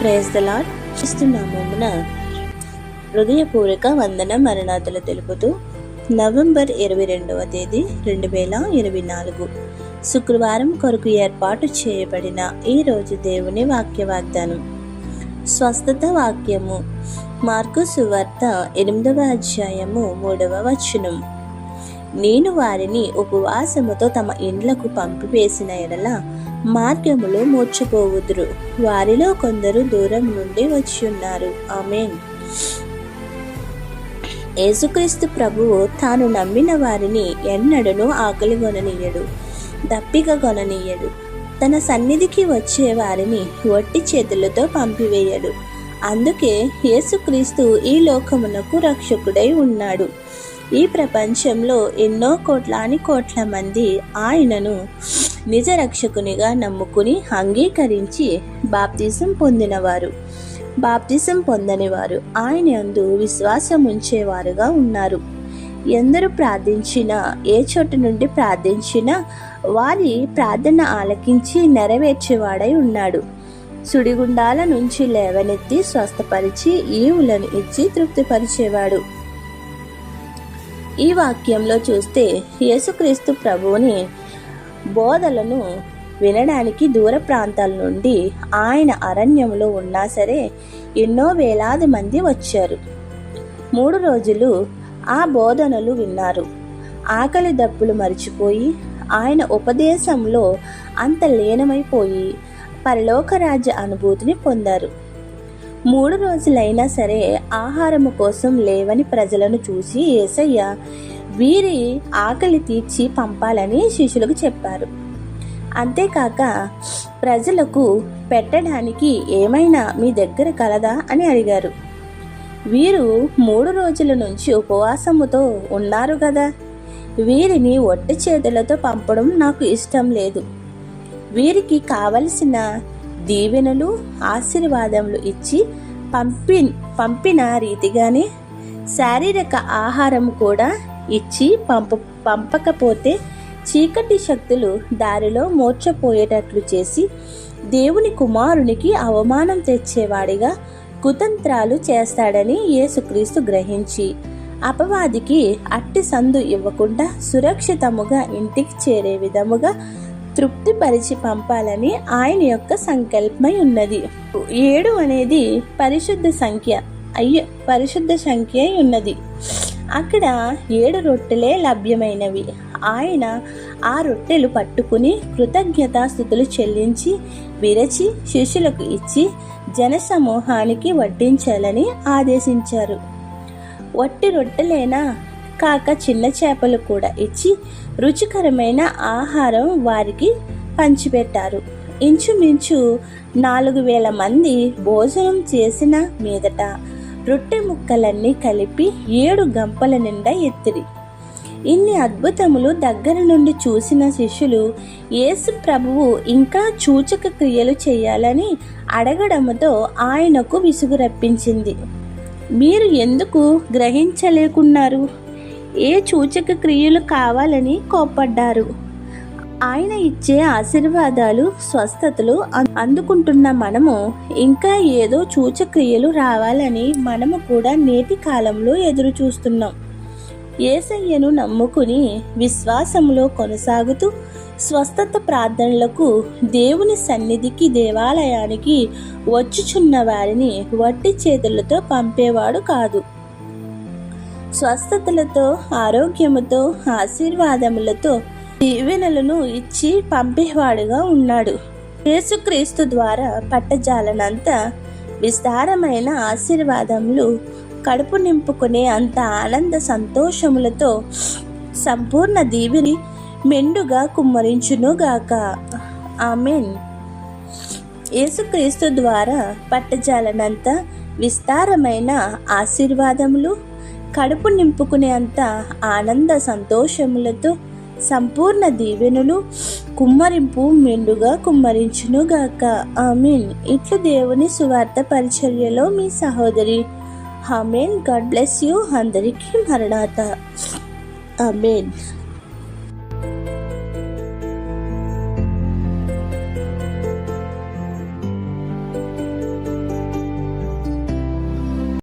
Praise చూస్తున్నామున హృదయపూర్వక వందన మరణాతులు తెలుపుతూ November ఇరవై రెండవ తేదీ రెండు వేల ఇరవై నాలుగు. శుక్రవారం కొరకు ఏర్పాటు చేయబడిన ఈ రోజు దేవుని వాక్య వాగ్దానం స్వస్థత వాక్యము. మార్కు సువార్త ఎనిమిదవ అధ్యాయము మూడవ వచనం. నేను వారిని ఉపవాసముతో తమ ఇండ్లకు పంపివేసిన ఎడల మార్గములో మూర్చిపోవుదురు. వారిలో కొందరు దూరం నుండి వచ్చి ఉన్నారు ఆమెన్. యేసుక్రీస్తు ప్రభువు తాను నమ్మిన వారిని ఎన్నడను ఆకలి కొననీయడు దప్పిక కొననీయడు తన సన్నిధికి వచ్చే వారిని వట్టి చేతులతో పంపివేయడు. అందుకే యేసుక్రీస్తు ఈ లోకమునకు రక్షకుడై ఉన్నాడు. ఈ ప్రపంచంలో ఎన్నో కోట్లాని కోట్ల మంది ఆయనను నిజ రక్షకునిగా నమ్ముకుని అంగీకరించి బాప్తిజం పొందినవారు. బాప్తిజం పొందనివారు ఆయన అందు విశ్వాసం ఉంచేవారుగా ఉన్నారు. ఎందరు ప్రార్థించినా ఏ చోటు నుండి ప్రార్థించినా వారి ప్రార్థన ఆలకించి నెరవేర్చేవాడై ఉన్నాడు. సుడిగుండాల నుంచి లేవనెత్తి స్వస్థపరిచి ఈవులను ఇచ్చి తృప్తిపరిచేవాడు. ఈ వాక్యంలో చూస్తే యేసుక్రీస్తు ప్రభువుని బోధలను వినడానికి దూర ప్రాంతాల నుండి ఆయన అరణ్యంలో ఉన్నా సరే ఎన్నో వేలాది మంది వచ్చారు. మూడు రోజులు ఆ బోధనలు విన్నారు. ఆకలి దప్పులు మరిచిపోయి ఆయన ఉపదేశంలో అంత లీనమైపోయి పరలోక రాజ్య అనుభూతిని పొందారు. మూడు రోజులైనా సరే ఆహారము కోసం లేవని ప్రజలను చూసి ఏసయ్య వీరి ఆకలి తీర్చి పంపాలని శిష్యులకు చెప్పారు. అంతేకాక ప్రజలకు పెట్టడానికి ఏమైనా మీ దగ్గర కలదా అని అడిగారు. వీరు మూడు రోజుల నుంచి ఉపవాసముతో ఉన్నారు కదా వీరిని ఒట్టి చేతులతో పంపడం నాకు ఇష్టం లేదు. వీరికి కావలసిన దీవెనలు ఆశీర్వాదములు ఇచ్చి పంపి పంపిన రీతిగానే శారీరక ఆహారం కూడా ఇచ్చి పంప పంపకపోతే చీకటి శక్తులు దారిలో మోర్చపోయేటట్లు చేసి దేవుని కుమారునికి అవమానం తెచ్చేవాడిగా కుతంత్రాలు చేస్తాడని యేసుక్రీస్తు గ్రహించి అపవాదికి అట్టి సందు ఇవ్వకుండా సురక్షితముగా ఇంటికి చేరే విధముగా తృప్తిపరిచి పంపాలని ఆయన యొక్క సంకల్పమై ఉన్నది. ఏడు అనేది పరిశుద్ధ సంఖ్య అయ్య పరిశుద్ధ సంఖ్య ఉన్నది. అక్కడ ఏడు రొట్టెలే లభ్యమైనవి. ఆయన ఆ రొట్టెలు పట్టుకుని కృతజ్ఞతాస్థుతులు చెల్లించి విరచి శిష్యులకు ఇచ్చి జనసమూహానికి వడ్డించాలని ఆదేశించారు. వట్టి రొట్టెలేనా? కాక చిన్న చేపలు కూడా ఇచ్చి రుచికరమైన ఆహారం వారికి పంచిపెట్టారు. ఇంచుమించు నాలుగు వేల మంది భోజనం చేసిన మీదట రొట్టె ముక్కలన్నీ కలిపి ఏడు గంపల నిండా ఎత్తిరి. ఇన్ని అద్భుతములు దగ్గర నుండి చూసిన శిష్యులు యేసు ప్రభువు ఇంకా సూచక క్రియలు చేయాలని అడగడంతో ఆయనకు విసుగు రప్పించింది. మీరు ఎందుకు గ్రహించలేకున్నారు? ఏ సూచక క్రియలు కావాలని కోప్పడ్డారు? ఆయన ఇచ్చే ఆశీర్వాదాలు స్వస్థతలు అందుకుంటున్న మనము ఇంకా ఏదో సూచక్రియలు రావాలని మనము కూడా నేటి కాలంలో ఎదురు చూస్తున్నాం ఏసయ్యను నమ్ముకుని విశ్వాసంలో కొనసాగుతూ స్వస్థత ప్రార్థనలకు దేవుని సన్నిధికి దేవాలయానికి వచ్చుచున్న వారిని వట్టి చేతులతో పంపేవాడు కాదు. స్వస్థతలతో ఆరోగ్యముతో ఆశీర్వాదములతో దీవెనలను ఇచ్చి పంపేవాడుగా ఉన్నాడు. యేసుక్రీస్తు ద్వారా పట్టజాలనంత విస్తారమైన ఆశీర్వాదములు కడుపు నింపుకునే అంత ఆనంద సంతోషములతో సంపూర్ణ దీవిని మెండుగా కుమ్మరించునుగాక. ఆమెన్. యేసుక్రీస్తు ద్వారా పట్టజాలనంత విస్తారమైన ఆశీర్వాదములు కడుపు నింపుకునే అంత ఆనంద సంతోషములతో సంపూర్ణ దీవెనులు కుమ్మరింపు మెండుగా కుమ్మరించునుగాక. ఆమెన్. ఇట్లు దేవుని సువార్త పరిచర్యలో మీ సహోదరి. ఆమెన్. God bless you. అందరికీ మరణాత. ఆమెన్.